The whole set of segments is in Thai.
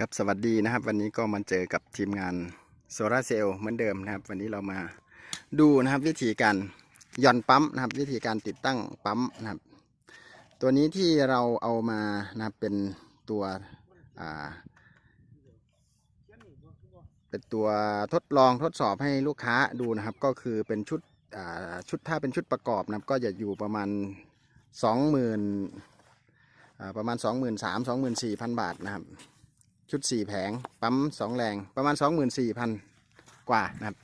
ครับสวัสดีนะครับ วันนี้ก็มาเจอกับทีมงานโซลาเซลล์เหมือนเดิมนะครับ วันนี้เรามาดูนะครับวิธีการหย่อนปั๊มนะครับ วิธีการติดตั้งปั๊มนะครับ ตัวนี้ที่เราเอามานะครับเป็นตัวอ่าเป็นตัวทดลองทดสอบให้ลูกค้าดูนะครับ ก็คือเป็นชุดอ่าชุดถ้าเป็นชุดประกอบนะครับก็จะอยู่ประมาณสองหมื่นประมาณ2 3 0 0 0 2 4 0 0 0บาทนะครับ ชุด4แผง ปั๊ม2แรงประมาณ 24,000 กว่านะครับ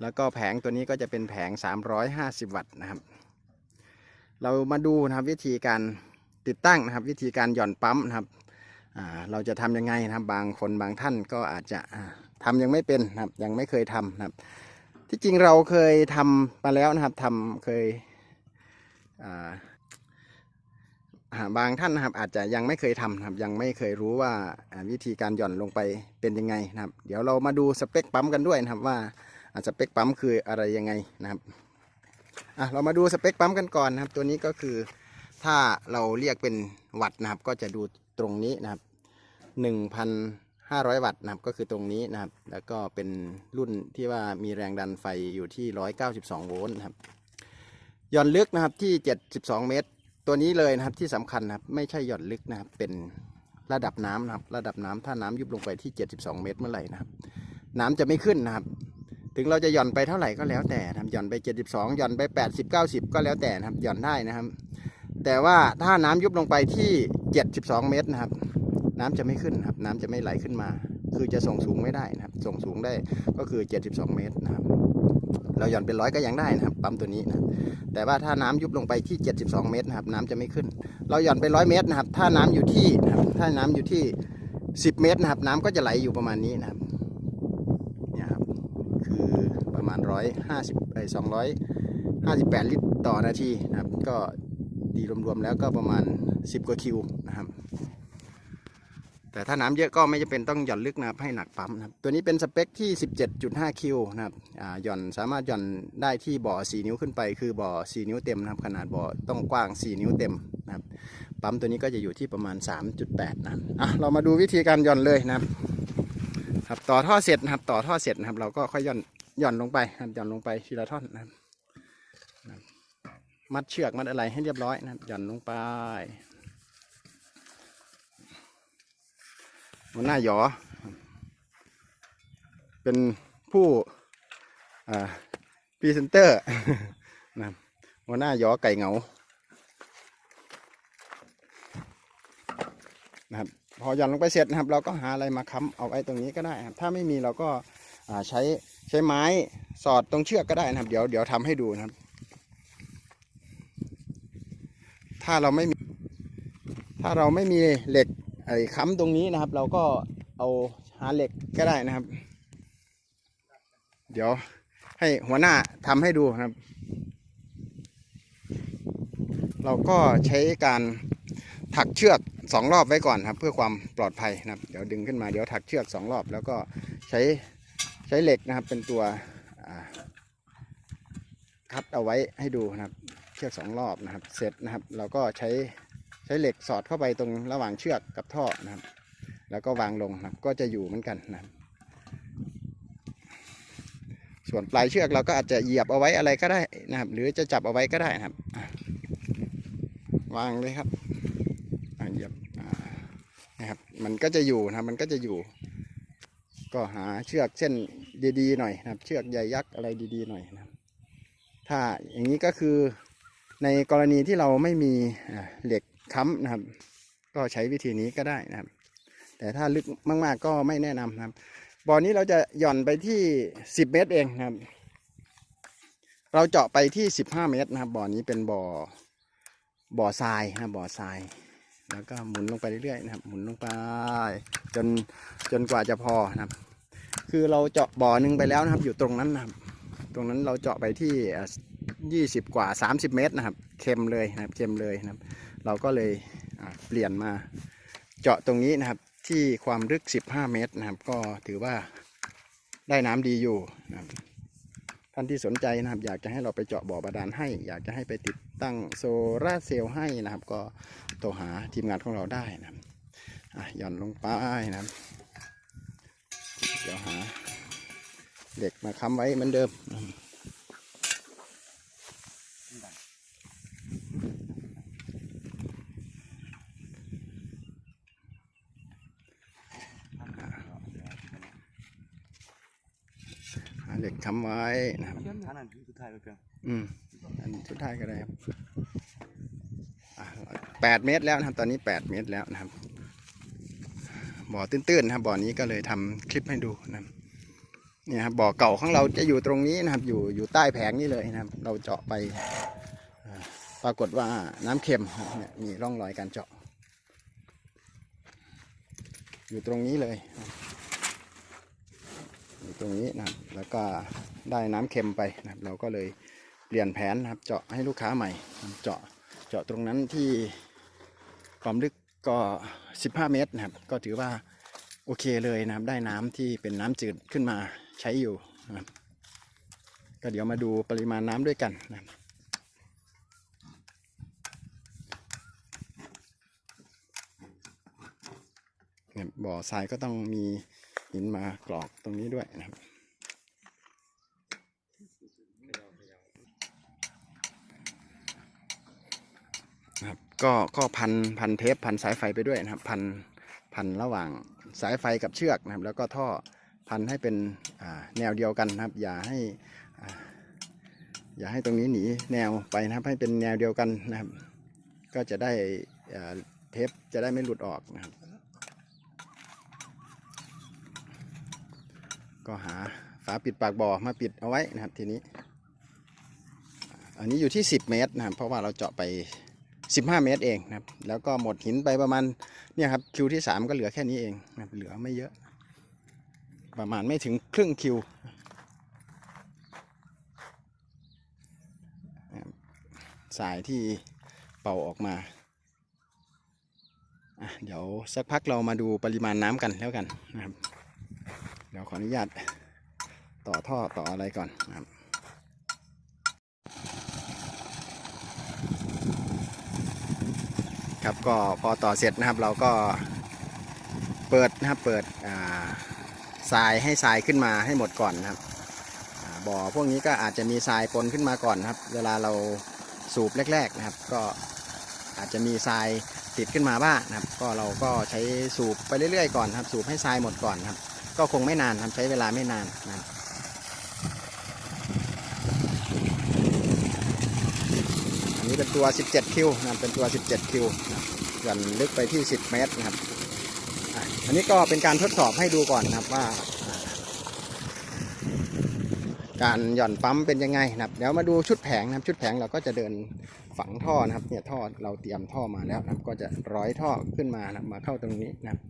แล้วก็แผงตัวนี้ก็จะเป็นแผง 350 วัตต์นะครับ เรามาดูนะครับวิธีการติดตั้งนะครับ วิธีการหย่อนปั๊มนะครับเราจะทำยังไงนะครับบางคนบางท่านก็อาจจะอ่าทำยังไม่เป็นนะครับ ยังไม่เคยทำนะครับ ที่จริงเราเคยทำมาแล้วนะครับทำเคยอ่า บางท่านนะครับอาจจะยังไม่เคยทำนะครับยังไม่เคยรู้ว่าวิธีการหย่อนลงไปเป็นยังไงนะครับ เดี๋ยวเรามาดูสเปคปั๊มกันด้วยนะครับว่าอ่าสเปคปั๊มคืออะไรยังไงนะครับอะเรามาดูสเปคปั๊มกันก่อนนะครับ ตัวนี้ก็คือถ้าเราเรียกเป็นวัตต์นะครับ ก็จะดูตรงนี้นะครับ 1,500 วัตต์นะครับก็คือตรงนี้นะครับ แล้วก็เป็นรุ่นที่ว่ามีแรงดันไฟอยู่ที่ 192 โวลต์นะครับหย่อนลึกนะครับที่ 72 เมตร ตัวนี้เลยนะครับที่สำคัญนะครับไม่ใช่หย่อนลึกนะครับ เป็นระดับน้ำนะครับ ระดับน้ำถ้าน้ำยุบลงไปที่ 72 เมตรเมื่อไหร่นะครับ น้ำจะไม่ขึ้นนะครับ ถึงเราจะหย่อนไปเท่าไหร่ก็แล้วแต่นะครับหย่อนไป 72หย่อนไป 80 90 ก็แล้วแต่นะครับหย่อนได้นะครับ แต่ว่าถ้าน้ำยุบลงไปที่ 72 เมตรนะครับ น้ำจะไม่ขึ้นนะครับ น้ำจะไม่ไหลขึ้นมา คือจะส่งสูงไม่ได้นะครับ ส่งสูงได้ก็คือ 72 เมตรนะครับ เราหย่อนเป็นร้อยก็ยังได้นะครับปั๊มตัวนี้นะแต่ว่าถ้าน้ำยุบลงไปที่ 72 เมตรนะครับ น้ำจะไม่ขึ้น เราหย่อนไปร้อยเมตรนะครับ ถ้าน้ำอยู่ที่นะครับถ้าน้ำอยู่ที่ 10 เมตรนะครับ น้ำก็จะไหลอยู่ประมาณนี้นะครับเนี่ยครับคือประมาณ 150ไอ้258 ลิตรต่อนาทีนะครับ ก็ตีรวมๆแล้วก็ประมาณ 10 กว่าคิวนะครับ แต่ถ้าน้ำเยอะก็ไม่จำเป็นต้องหย่อนลึกนะครับให้หนักปั๊มนะครับตัวนี้เป็นสเปคที่ 17.5 คิวนะครับหย่อนสามารถหย่อนได้ที่บ่อ 4 นิ้วขึ้นไป คือบ่อ 4 นิ้วเต็มนะครับขนาดบ่อต้องกว้าง 4 นิ้วเต็มนะครับปั๊มตัวนี้ก็จะอยู่ที่ประมาณ 3.8 นะอะเรามาดูวิธีการหย่อนเลยนะครับครับต่อท่อเสร็จนะครับต่อท่อเสร็จนะครับ เราก็ค่อยหย่อนหย่อนลงไปครับหย่อนลงไปทีละท่อนนะครับมัดเชือกมัดอะไรให้เรียบร้อยนะครับหย่อนลงไป หัวหน้าหยอ เป็นผู้พรีเซนเตอร์นะครับหัวหน้าหยอไก่เหงานะครับพอหย่อนลงไปเสร็จนะครับ เราก็หาอะไรมาค้ำเอาไว้ตรงนี้ก็ได้ครับ ถ้าไม่มีเราก็ใช้ใช้ไม้สอดตรงเชือกก็ได้นะครับ เดี๋ยวเดี๋ยวทำให้ดูนะครับ ถ้าเราไม่มี ถ้าเราไม่มีเหล็ก ไอ้ค้ำตรงนี้นะครับ เราก็เอาหาเหล็กก็ได้นะครับ เดี๋ยวให้หัวหน้าทำให้ดูนะครับ เราก็ใช้การถักเชือกสองรอบไว้ก่อนครับ เพื่อความปลอดภัยนะครับ เดี๋ยวดึงขึ้นมาเดี๋ยวถักเชือกสองรอบ แล้วก็ใช้ใช้เหล็กนะครับ เป็นตัวคัดเอาไว้ให้ดูนะครับ เชือกสองรอบนะครับ เสร็จนะครับ เราก็ใช้ ใช้เหล็กสอดเข้าไปตรงระหว่างเชือกกับท่อนะครับ แล้วก็วางลงนะครับก็จะอยู่เหมือนกันนะครับส่วนปลายเชือกเราก็อาจจะเหยียบเอาไว้อะไรก็ได้นะครับ หรือจะจับเอาไว้ก็ได้นะครับ วางเลยครับเหยียบนะครับ มันก็จะอยู่นะมันก็จะอยู่ ก็หาเชือกเส้นดีๆหน่อยนะครับ เชือกใยยักษ์อะไรดีๆหน่อยนะครับ ถ้าอย่างนี้ก็คือในกรณีที่เราไม่มีเหล็ก ค้ำนะครับ ก็ใช้วิธีนี้ก็ได้นะครับ แต่ถ้าลึกมาก ๆ ก็ไม่แนะนำนะครับบ่อนี้เราจะหย่อนไปที่ 10 เมตรเองนะครับ เราเจาะไปที่ 15 เมตรนะครับ บ่อนี้เป็นบ่อบ่อทรายนะบ่อทรายแล้วก็หมุนลงไปเรื่อยๆนะครับ หมุนลงไป จนจนกว่าจะพอนะครับ คือเราเจาะบ่อหนึ่งไปแล้วนะครับ อยู่ตรงนั้นนะครับ ตรงนั้นเราเจาะไปที่อ่ายี่สิบกว่า 30 เมตรนะครับ เค็มเลยนะครับ เค็มเลยนะครับ เราก็เลยเปลี่ยนมาเจาะตรงนี้นะครับที่ความลึก 15 เมตรนะครับ ก็ถือว่าได้น้ำดีอยู่นะครับท่านที่สนใจนะครับ อยากจะให้เราไปเจาะบ่อบาดาลให้ อยากจะให้ไปติดตั้งโซลาเซลล์ให้นะครับ ก็โทรหาทีมงานของเราได้นะครับหย่อนลงไปนะครับ เดี๋ยวหาเด็กมาค้ำไว้เหมือนเดิม หาเหล็กค้ำไว้นะครับท่านั้นสุดท้ายไปเพียงอืมอันสุดท้ายก็ได้ครับอะแปดเมตรแล้วนะครับ ตอนนี้แปดเมตรแล้วนะครับ บ่อตื้นๆนะครับบ่อนี้ก็เลยทำคลิปให้ดูนะครับนี่นะครับบ่อเก่าของเราจะอยู่ตรงนี้นะครับ อยู่อยู่ใต้แผงนี่เลยนะครับ เราเจาะไปอ่าปรากฏว่าน้ำเค็มนะครับเนี่ยมีร่องรอยการเจาะ อยู่ตรงนี้เลยนะครับ อยู่ตรงนี้นะครับแล้วก็ได้น้ำเค็มไปนะครับเราก็เลยเปลี่ยนแผนนะครับเจาะให้ลูกค้าใหม่ เจาะเจาะตรงนั้นที่ความลึกก็ 15 เมตรนะครับ ก็ถือว่าโอเคเลยนะครับ ได้น้ำที่เป็นน้ำจืดขึ้นมาใช้อยู่นะครับก็เดี๋ยวมาดูปริมาณน้ำด้วยกันนะครับบ่อทรายก็ต้องมี หินมากรอกตรงนี้ด้วยนะครับนะครับก็ก็พันพันเทปพันสายไฟไปด้วยนะครับ พันพันระหว่างสายไฟกับเชือกนะครับ แล้วก็ท่อพันให้เป็นแนวเดียวกันนะครับ อย่าให้อ่าอย่าให้ตรงนี้หนีแนวไปนะครับ ให้เป็นแนวเดียวกันนะครับ ก็จะได้เทปจะได้ไม่หลุดออกนะครับ ก็หาฝาปิดปากบ่อมาปิดเอาไว้นะครับทีนี้ อันนี้อยู่ที่ 10 เมตรนะครับ เพราะว่าเราเจาะไป 15 เมตรเองนะครับ แล้วก็หมดหินไปประมาณเนี่ยครับคิวที่ 3 ก็เหลือแค่นี้เองนะเหลือไม่เยอะ ประมาณไม่ถึงครึ่งคิวสายที่เป่าออกมาเดี๋ยวสักพักเรามาดูปริมาณน้ำกันแล้วกันนะครับ เดี๋ยวขออนุญาตต่อท่อต่ออะไรก่อนนะครับครับก็พอต่อเสร็จนะครับเราก็เปิดนะครับเปิดอ่าทรายให้ทรายขึ้นมาให้หมดก่อนนะครับบ่อพวกนี้ก็อาจจะมีทรายปนขึ้นมาก่อนครับ เวลาเราสูบแรก ๆนะครับ ก็อาจจะมีทรายติดขึ้นมาบ้างนะครับ ก็เราก็ใช้สูบไปเรื่อยๆก่อนครับ สูบให้ทรายหมดก่อนครับ ก็คงไม่นานครับใช้เวลาไม่นานนะอันนี้เป็นตัว 17 คิวนะเป็นตัว 17 คิวนะครับหย่อนลึกไปที่ 10 เมตรนะครับอันนี้ก็เป็นการทดสอบให้ดูก่อนนะครับว่า การหย่อนปั๊มเป็นยังไงนะครับเดี๋ยวมาดูชุดแผงนะครับชุดแผงเราก็จะเดินฝังท่อนะครับเนี่ยท่อเราเตรียมท่อมาแล้วนะครับก็จะร้อยท่อขึ้นมานะมาเข้าตรงนี้นะครับ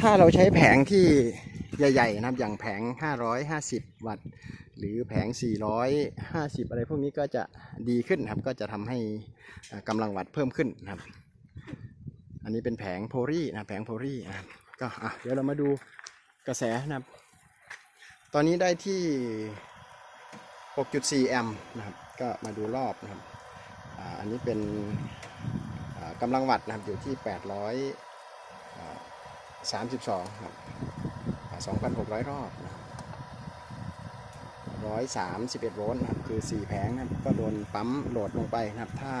ถ้าเราใช้แผงที่ใหญ่ๆนะครับอย่างแผง 550 วัตต์ หรือแผง 450 อะไรพวกนี้ก็จะดีขึ้นครับ ก็จะทำให้กำลังวัตต์เพิ่มขึ้นนะครับ อันนี้เป็นแผงโพลีนะแผงโพลีนะครับก็อะเดี๋ยวเรามาดูกระแสนะครับ ตอนนี้ได้ที่ 6.4 แอมป์นะครับ ก็มาดูรอบนะครับ อันนี้เป็นกำลังวัตต์นะครับอยู่ที่ 800 สามสิบสองครับสองพันหกร้อยรอบร้อยสามสิบเอ็ดโวลต์นะครับคือสี่แผงนะครับก็โดนปั๊มโหลดลงไปนะครับ ถ้า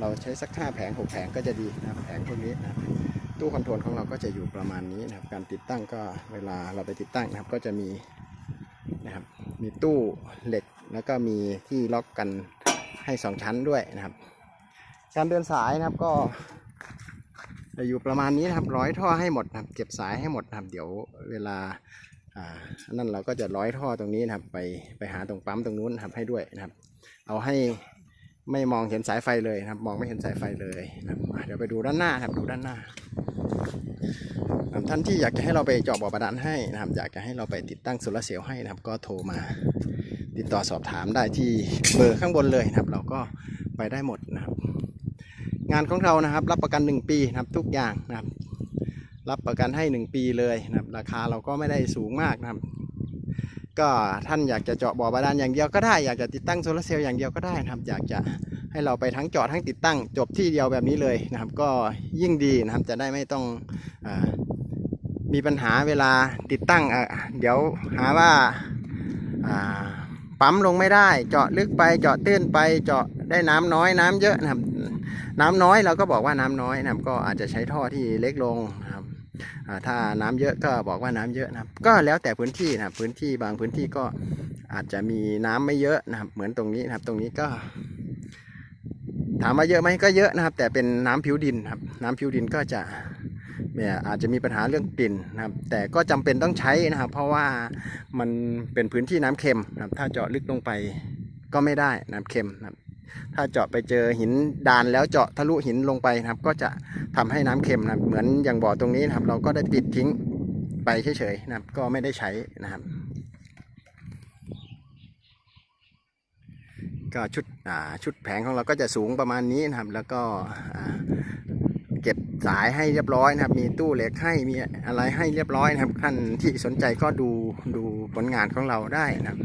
เราใช้สักห้าแผงหกแผงก็จะดีนะครับแผงพวกนี้นะครับตู้คอนโทรลของเราก็จะอยู่ประมาณนี้นะครับ การติดตั้งก็เวลาเราไปติดตั้งนะครับก็จะมีนะครับมีตู้เหล็กแล้วก็มีที่ล็อกกันให้สองชั้นด้วยนะครับ การเดินสายนะครับก็ จะอยู่ประมาณนี้นะครับร้อยท่อให้หมดนะครับเก็บสายให้หมดนะครับเดี๋ยวเวลาอ่านั่นเราก็จะร้อยท่อตรงนี้นะครับ ไปไปหาตรงปั๊มตรงนู้นนะครับให้ด้วยนะครับ เอาให้ไม่มองเห็นสายไฟเลยนะครับ มองไม่เห็นสายไฟเลยนะครับอะเดี๋ยวไปดูด้านหน้าครับดูด้านหน้า ท่านที่อยากจะให้เราไปเจาะบ่อบาดาลให้นะครับ อยากจะให้เราไปติดตั้งโซลาร์เซลล์ให้นะครับ ก็โทรมาติดต่อสอบถามได้ที่เบอร์ข้างบนเลยนะครับ เราก็ไปได้หมดน งานของเรานะครับ รับประกัน 1 ปีนะครับทุกอย่างนะครับ รับประกันให้ 1 ปีเลยนะครับ ราคาเราก็ไม่ได้สูงมากนะครับ ก็ท่านอยากจะเจาะบ่อบาดาลอย่างเดียวก็ได้อยากจะติดตั้งโซลาร์เซลล์อย่างเดียวก็ได้นะครับ อยากจะให้เราไปทั้งเจาะทั้งติดตั้ง จบที่เดียวแบบนี้เลยนะครับ ก็ยิ่งดีนะครับจะได้ไม่ต้องอมีปัญหาเวลาติดตั้งอะเดี๋ยวหาว่าปั๊มลงไม่ได้ เจาะลึกไปเจาะตื้นไปเจาะได้น้ำน้อยน้ำเยอะนะครับ น้ำน้อยเราก็บอกว่าน้ำน้อยนะครับก็อาจจะใช้ท่อที่เล็กลงนะครับถ้าน้ำเยอะก็บอกว่าน้ำเยอะนะครับ ก็แล้วแต่พื้นที่นะครับพื้นที่บางพื้นที่ก็อาจจะมีน้ำไม่เยอะนะครับ เหมือนตรงนี้นะครับ ตรงนี้ก็ ถามว่าเยอะไหมก็เยอะนะครับ แต่เป็นน้ำผิวดินครับ น้ำผิวดินก็จะเนี่ยอาจจะมีปัญหาเรื่องกลิ่นนะครับ แต่ก็จำเป็นต้องใช้นะครับ เพราะว่ามันเป็นพื้นที่น้ำเค็มนะครับ ถ้าเจาะลึกลงไปก็ไม่ได้น้ำเค็มนะครับ ถ้าเจาะไปเจอหินดานแล้วเจาะทะลุหินลงไปนะครับ ก็จะทำให้น้ำเค็มนะเหมือนอย่างบ่อตรงนี้นะครับ เราก็ได้ปิดทิ้งไปเฉยๆนะครับ ก็ไม่ได้ใช้นะครับ ก็ชุดชุดแผงของเราก็จะสูงประมาณนี้นะครับ แล้วก็เก็บสายให้เรียบร้อยนะครับ มีตู้เหล็กให้มีอะไรให้เรียบร้อยนะครับท่านที่สนใจก็ดูดูผลงานของเราได้นะครับ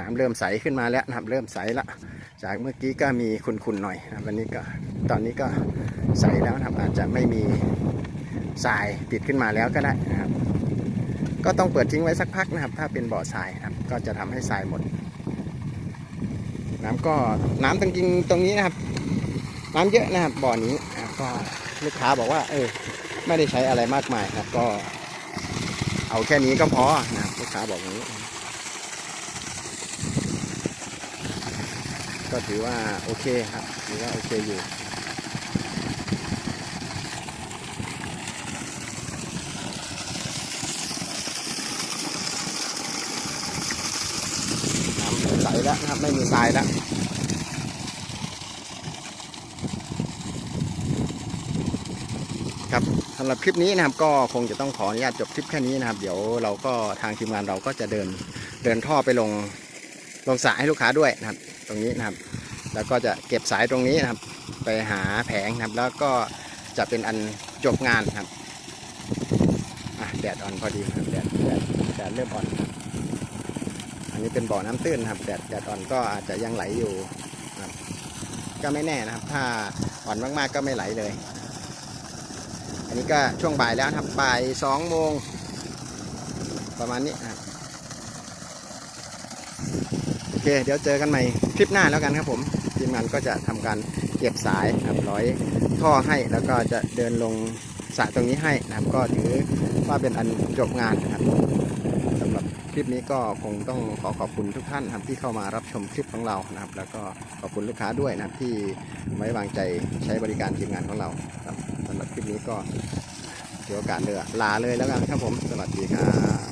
น้ำเริ่มใสขึ้นมาแล้วนะครับเริ่มใสละ จากเมื่อกี้ก็มีขุ่นๆหน่อยนะวันนี้ก็ตอนนี้ก็ใสแล้วนะครับอาจจะไม่มีทรายติดขึ้นมาแล้วก็ได้นะครับ ก็ต้องเปิดทิ้งไว้สักพักนะครับ ถ้าเป็นบ่อทรายนะครับ ก็จะทำให้ทรายหมด น้ำก็น้ำจริงตรงนี้นะครับ น้ำเยอะนะครับบ่อนี้นะครับก็ลูกค้าบอกว่า เออไม่ได้ใช้อะไรมากมายนะครับ ก็ เอาแค่นี้ก็พอนะครับลูกค้าบอกอย่างนี้ ก็ถือว่าโอเคครับ ถือว่าโอเคอยู่น้ำใสแล้วนะครับ ไม่มีทรายแล้วครับสำหรับคลิปนี้นะครับก็คงจะต้องขออนุญาตจบคลิปแค่นี้นะครับ เดี๋ยวเราก็ทางทีมงานเราก็จะเดินเดินท่อไปลงลงสายให้ลูกค้าด้วยนะครับ ตรงนี้นะครับ แล้วก็จะเก็บสายตรงนี้นะครับ ไปหาแผงนะครับ แล้วก็จะเป็นอันจบงานครับแดดอ่อนพอดีครับแดดแดดแดดเริ่มอ่อนครับอันนี้เป็นบ่อน้ำตื้นครับแดดแดดอ่อนก็อาจจะยังไหลอยู่ครับก็ไม่แน่นะครับ ถ้าอ่อนมากๆก็ไม่ไหลเลย อันนี้ก็ช่วงบ่ายแล้วครับบ่ายสองโมงประมาณนี้ครับ เคเดี๋ยวเจอกันใหม่คลิปหน้าแล้วกันครับผมทีมงานก็จะทำการเก็บสายครับร้อยท่อให้แล้วก็จะเดินลงสระตรงนี้ให้นะครับก็ถือว่าเป็นอันจบงานนะครับสำหรับคลิปนี้ก็คงต้องขอขอบคุณทุกท่านนะครับที่เข้ามารับชมคลิปของเรานะครับ แล้วก็ขอบคุณลูกค้าด้วยนะครับที่ไว้วางใจใช้บริการทีมงานของเราครับสำหรับคลิปนี้ก็ถือโอกาสเลยลาเลยแล้วกันครับผมสวัสดีครับ